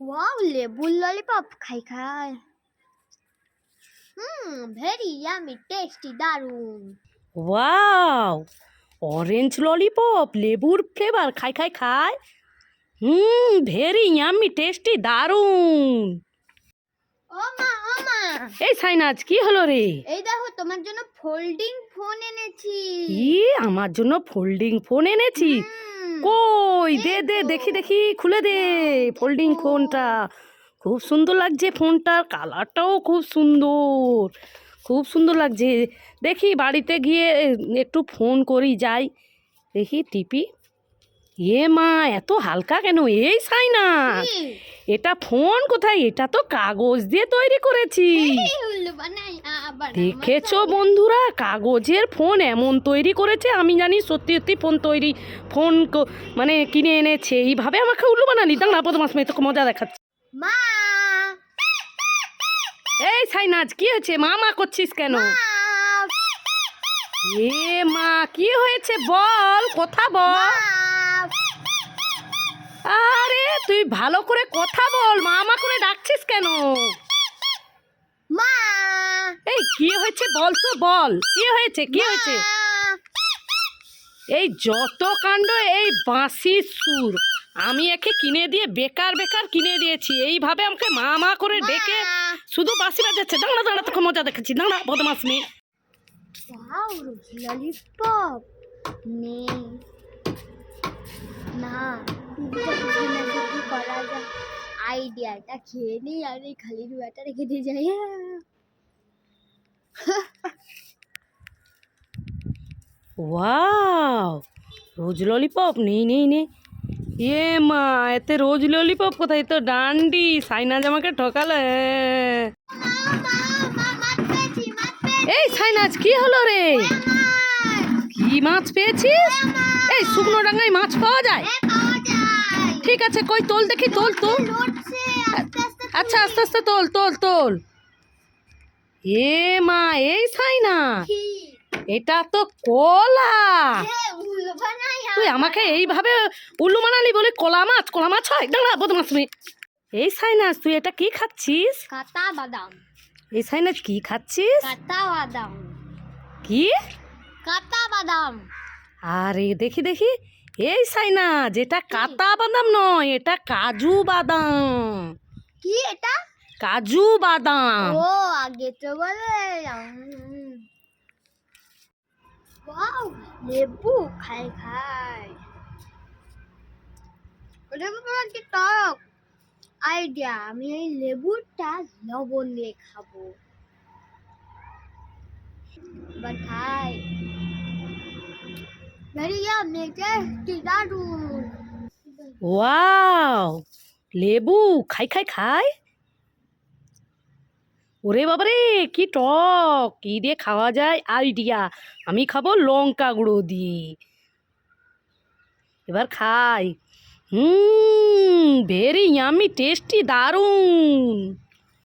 Wow লেবুর lollipop খাই খাই হুম ভেরি ইয়ামি টেস্টি দারুণ ওয়াও অরেঞ্জ ললিপপ লেবুর ফ্লেভার খাই খাই খাই হুম ভেরি ইয়াম্মি টেস্টি দারুণ ও মা ও মা এই সাইনাজ কি হলো রে এই দেখো তোমার জন্য ফোল্ডিং ফোন এনেছি কি আমার জন্য ফোল্ডিং ফোন এনেছি কই? দে দে দেখি দেখি খুলে দে ফোল্ডিং ফোনটা। খুব সুন্দর লাগছে ফোনটার কালারটাও খুব সুন্দর। খুব সুন্দর লাগছে। দেখি বাড়িতে গিয়ে একটু ফোন করি যাই। দেখি টিপি। এ মা এত হালকা কেন? এই সাইনা। কি? এটা ফোন কোথায়? এটা তো কাগজ দিয়ে তৈরি করেছি। এই দেখেছ বন্ধুরা কাগজের ফোন এমন তৈরি করেছে আমি জানি সত্যি সত্যি ফোন তৈরি ফোন মানে কিনে এনেছে। এইভাবে আমাকে উল্লু বানালি। দাঁড়া বদমাস মেয়ে তোকে মজা দেখাচ্ছে। মা! এই সাইনাজ কি হয়েছে? মা মা করছিস কেন? এ মা কি হয়েছে বল? কথা বল। ভালো করে কথা বল। মা মা করে ডাকছিস কেন? মা। এই কি হয়েছে বল তো বল। কি হয়েছে কি হয়েছে? এই যত কাণ্ড এই বাঁশির সুর। আমি একে কিনে দিয়ে বেকার বেকার কিনে দিয়েছি। এইভাবে আমাকে মা মা করে ডেকে শুধু বাঁশি বাজাচ্ছে। দাঁড়া দাঁড়া তোকে মজা দেখাচ্ছি। দাঁড়া বদমাস মেয়ে। ললিপপ নে না আইডিয়াটা খেয়ে নিই আর এই খালি রুয়াটা রেখে দিয়ে যাই। ওয়াও রোজ ললিপপ নেই নেই নেই। এ মা এতে রোজ ললিপপ কোথায়? তো ডান্ডি সাইনাজ আমাকে ঠকালে। এই সাইনাজ কি হলো রে? কি মাছ পেয়েছিস? এই শুকনো ডাঙ্গায় মাছ পাওয়া যায়? ঠিক আছে কই তোল দেখি তোল তোল। আচ্ছা আস্তে আস্তে তোল তোল তোল। এ মা এই ছাই না এটা তো কলা। তুই আমাকে এইভাবে উল্লু মানালি বলে কলা মাছ কলা মাছ হয়? দাঁড়া বদমাস মেয়ে এই সাইনাস তুই এটা কি খাচ্ছিস? কাতা বাদাম। এই সাইনাস কি খাচ্ছিস? কাতা বাদাম। কি? কাতা বাদাম। আরে দেখি দেখি। এই সাইনা যেটা কাতা বাদাম নয় এটা কাজু বাদাম। কি এটা? কাজু বাদাম। ও আগে তো বলে ওয়াও লেবু খাই খাই। লেবু কি টক? আইডিয়া আমি এই লেবুটা লবণ দিয়ে খাব। এবার খাই ভেরি ইয়ামি টেস্টি দারুণ ওয়াও লেবু খাই খাই খাই ওরে বাবারে, কি টক। কি দিয়ে খাওয়া যায়? আইডিয়া আমি খাব লঙ্কা গুঁড়ো দিয়ে। এবার খাই। হুম ভেরি ইয়ামি টেস্টি দারুণ।